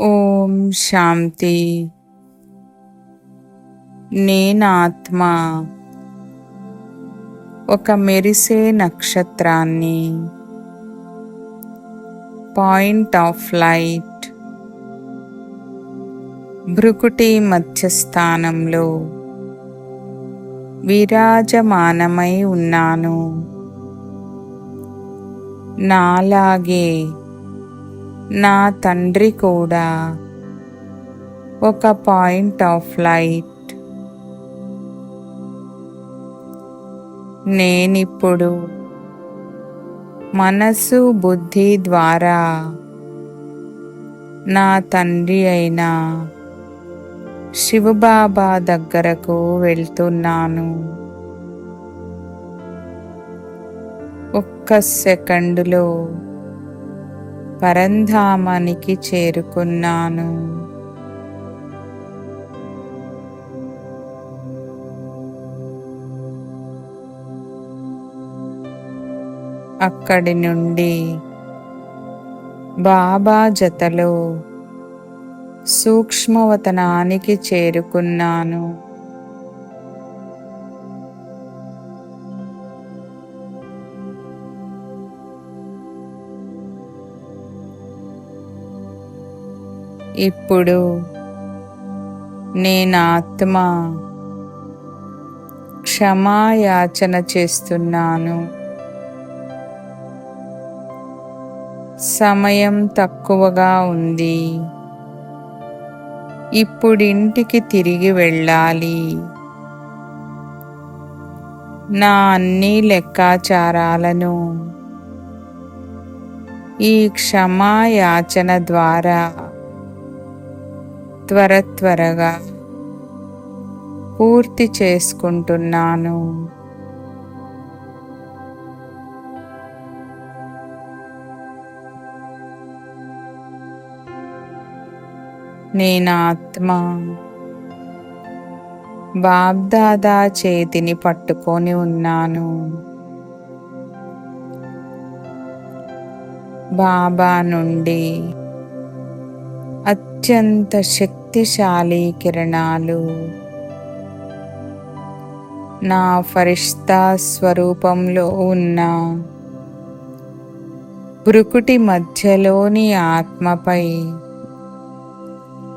ఓం శాంతి. నేనాత్మ. ఒక మెరిసే నక్షత్రాన్ని. Point of light. భృకుటి మధ్యస్థానంలో విరాజమానమై ఉన్నాను. నాలాగే నా తండ్రి కూడా ఒక పాయింట్ ఆఫ్ లైట్. నేనిప్పుడు మనసు బుద్ధి ద్వారా నా తండ్రి అయిన శివబాబా దగ్గరకు వెళ్తున్నాను. ఒక్క సెకండులో పరంధామానికి చేరుకున్నాను. అక్కడి నుండి బాబా జతలో సూక్ష్మవతనానికి చేరుకున్నాను. ఇప్పుడు నేను ఆత్మ క్షమాయాచన చేస్తున్నాను. సమయం తక్కువగా ఉంది. ఇప్పుడింటికి తిరిగి వెళ్ళాలి. నా అన్ని లెక్కాచారాలను ఈ క్షమాయాచన ద్వారా త్వర త్వరగా పూర్తి చేసుకుంటున్నాను. నేను ఆత్మ బాబ్దాదా చేతిని పట్టుకొని ఉన్నాను. బాబా నుండి అత్యంత శక్తి శక్తిశాలి కిరణాలు. నా ఫరిష్తా స్వరూపంలో ఉన్న బ్రుకుటి మధ్యలోని ఆత్మపై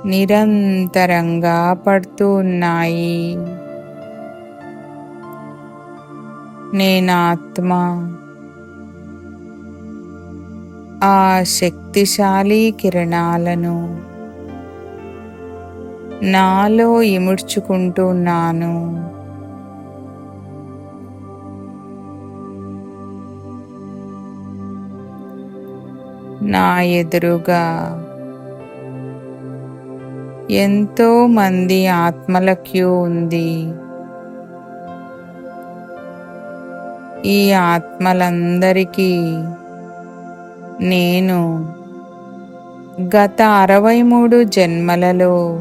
నిరంతరంగా పడుతూ ఉన్నాయి. నేనాత్మ. ఆ శక్తిశాలి కిరణాలను నాలో ఇముడ్చుకుంటున్నాను నా ఎదురుగా ఎంతో మంది ఆత్మల క్యూ ఉంది. ఈ ఆత్మలందరికీ నేను గత అరవై మూడు జన్మలలో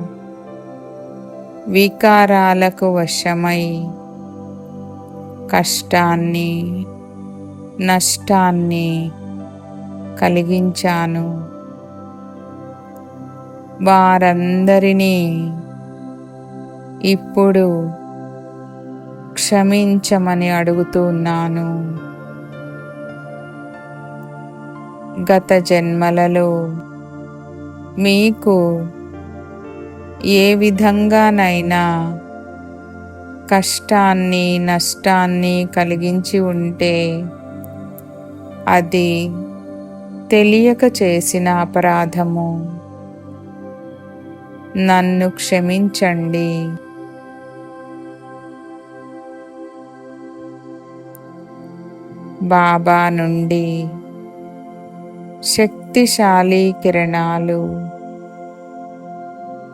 వికారాలకు వశమై కష్టాన్ని నష్టాన్ని కలిగించాను. వారందరినీ ఇప్పుడు క్షమించమని అడుగుతున్నాను గత జన్మలలో మీకు ఏ విధంగానైనా కష్టాన్ని నష్టాన్ని కలిగించి ఉంటే అది తెలియక చేసిన అపరాధము. నన్ను క్షమించండి. బాబా నుండి శక్తిశాలి కిరణాలు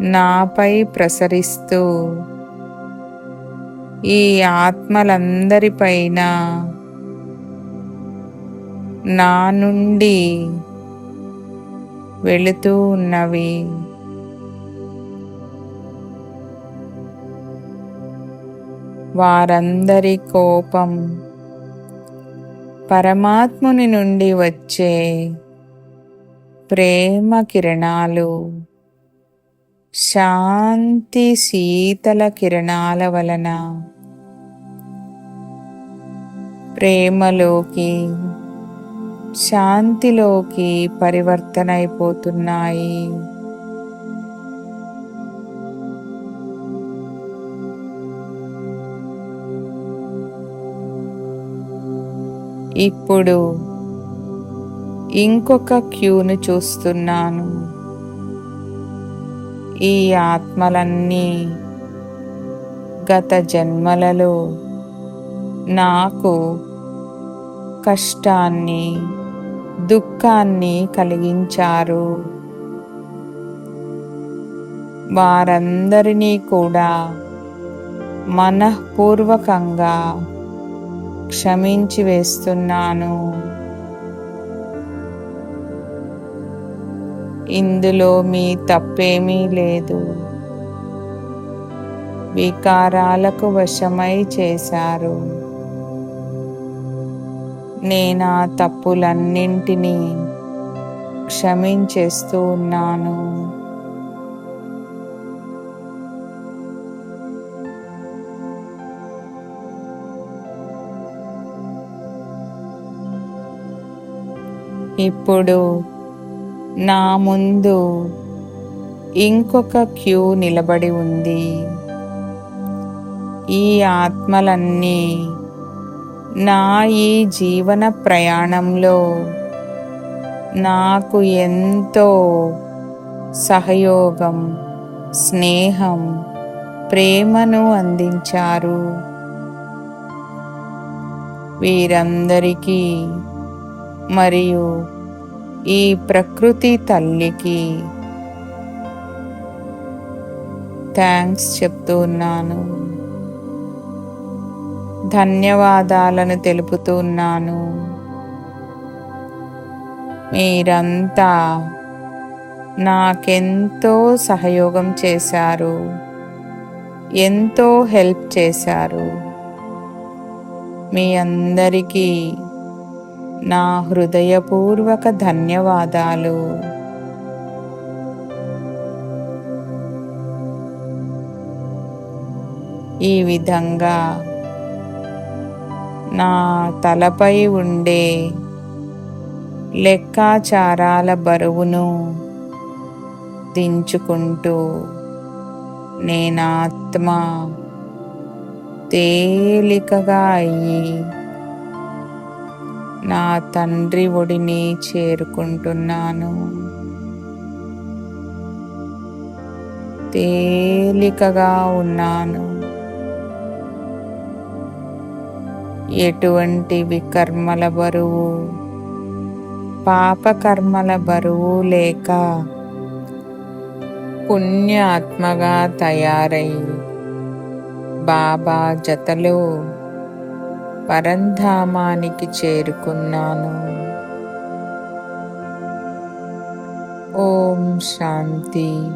నాపై ప్రసరిస్తూ ఈ ఆత్మలందరిపైన నా నుండి వెళుతూ ఉన్నవి. వారందరి కోపం పరమాత్ముని నుండి వచ్చే ప్రేమ కిరణాలు. శాంతి శీతల కిరణాల వలన ప్రేమలోకి శాంతిలోకి పరివర్తన అయిపోతున్నాయి ఇప్పుడు ఇంకొక క్యూను చూస్తున్నాను. ఈ ఆత్మలన్నీ గత జన్మలలో నాకు కష్టాన్ని దుఃఖాన్ని కలిగించారు. వారందరినీ కూడా మనఃపూర్వకంగా క్షమించి వేస్తున్నాను. ఇందులో మీ తప్పేమీ లేదు. వికారాలకు వశమై చేశారు. నేను ఆ తప్పులన్నింటినీ క్షమించేస్తూ ఉన్నాను. ఇప్పుడు నా ముందు ఇంకొక క్యూ నిలబడి ఉంది. ఈ ఆత్మలన్నీ నా ఈ జీవన ప్రయాణంలో నాకు ఎంతో సహయోగం స్నేహం ప్రేమను అందించారు. వీరందరికీ మరియు ఈ ప్రకృతి తల్లికి థ్యాంక్స్ చెప్తున్నాను ధన్యవాదాలను తెలుపుతున్నాను మీరంతా నాకెంతో సహయోగం చేశారు. ఎంతో హెల్ప్ చేశారు. మీ అందరికీ నా హృదయపూర్వక ధన్యవాదాలు. ఈ విధంగా నా తలపై ఉండే లెక్కాచారాల బరువును దించుకుంటూ నేనాత్మ తేలికగా అయ్యి నా తండ్రి ఒడిని చేరుకుంటున్నాను. తేలికగా ఉన్నాను. ఎటువంటి వికర్మల బరువు పాపకర్మల బరువు లేక పుణ్య ఆత్మగా తయారై బాబా జతలో పరంధామానికి చేరుకున్నాను. ఓం శాంతి.